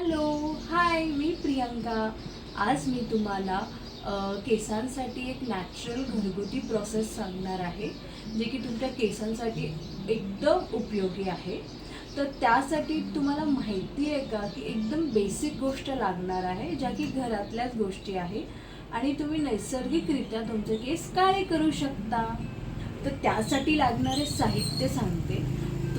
Hello hi मी प्रियंका. आज मी तुम्हाला केसांसाठी एक नॅचरल घरगुती प्रोसेस सांगणार आहे जे की तुमच्या केसांसाठी एकदम उपयोगी आहे. तर त्यासाठी तुम्हाला माहिती आहे का की एकदम बेसिक गोष्ट लागणार आहे ज्या की घरातल्याच गोष्टी आहे. आणि तुम्ही नैसर्गिकरित्या तुमचे केस काळे करू शकता. तर त्यासाठी लागणारे साहित्य सांगते.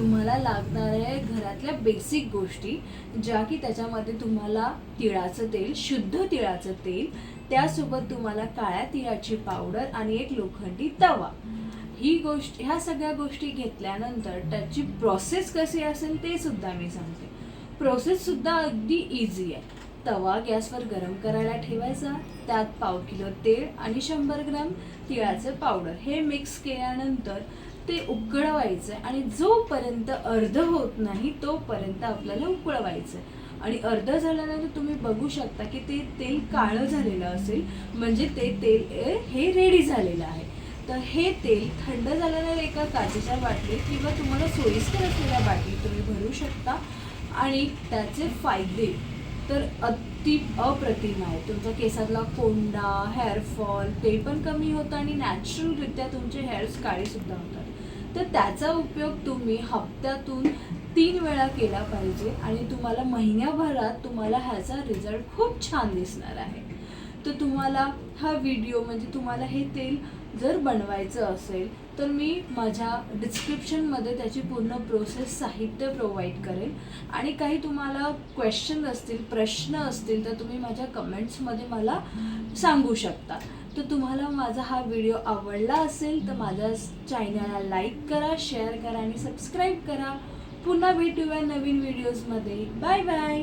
तुम्हाला लागणार आहे घरातल्या बेसिक गोष्टी ज्या की त्याच्यामध्ये तुम्हाला तिळाचं तेल शुद्ध तिळाचं तेल त्यासोबत तुम्हाला काळ्या तिळाची पावडर आणि एक लोखंडी तवा. ही गोष्ट ह्या सगळ्या गोष्टी घेतल्यानंतर त्याची प्रोसेस कशी असेल ते सुद्धा मी सांगते. प्रोसेस सुद्धा अगदी इझी आहे. तवा गॅसवर गरम करायला ठेवायचा त्यात पाव किलो तेल आणि शंभर ग्राम तिळाचं पावडर हे मिक्स केल्यानंतर ते उकळवायचं आणि जोपर्यंत अर्ध होत नाही तोपर्यंत आपल्याला उकळवायचं आणि अर्ध झाल्यानंतर तुम्ही बघू शकता की ते तेल काळं झालेलं असेल म्हणजे ते तेल ए, हे रेडी झालेलं आहे. तर हे तेल थंड झाल्यानंतर एका काचेच्या बाटलीत किंवा तुम्हाला सोयीस्कर असलेल्या बाटलीत तुम्ही भरू शकता. आणि त्याचे फायदे तर अति अप्रतिम आहे तुमच्या केसातला कोंडा हेअरफॉल ते पण कमी होतं आणि नॅचरलरित्या तुमचे हेअर्स काळेसुद्धा होतात. तर त्याचा उपयोग तुम्ही हप्त्यातून तीन वेळा केला पाहिजे आणि तुम्हाला महिन्याभरात तुम्हाला ह्याचा रिझल्ट खूप छान दिसणार आहे. तर तुम्हाला हा व्हिडिओ म्हणजे तुम्हाला हे तेल जर बनवायचं असेल तर मी माझ्या डिस्क्रिप्शनमध्ये त्याची पूर्ण प्रोसेस साहित्य प्रोव्हाइड करेल आणि काही तुम्हाला क्वेश्चन असतील प्रश्न असतील तर तुम्ही माझ्या कमेंट्समध्ये मला सांगू शकता. तर तुम्हाला माझा हा व्हिडिओ आवडला असेल तर माझ्या चॅनलला लाईक करा शेअर करा आणि सबस्क्राईब करा. पुन्हा भेटूया नवीन व्हिडिओजमध्ये बाय बाय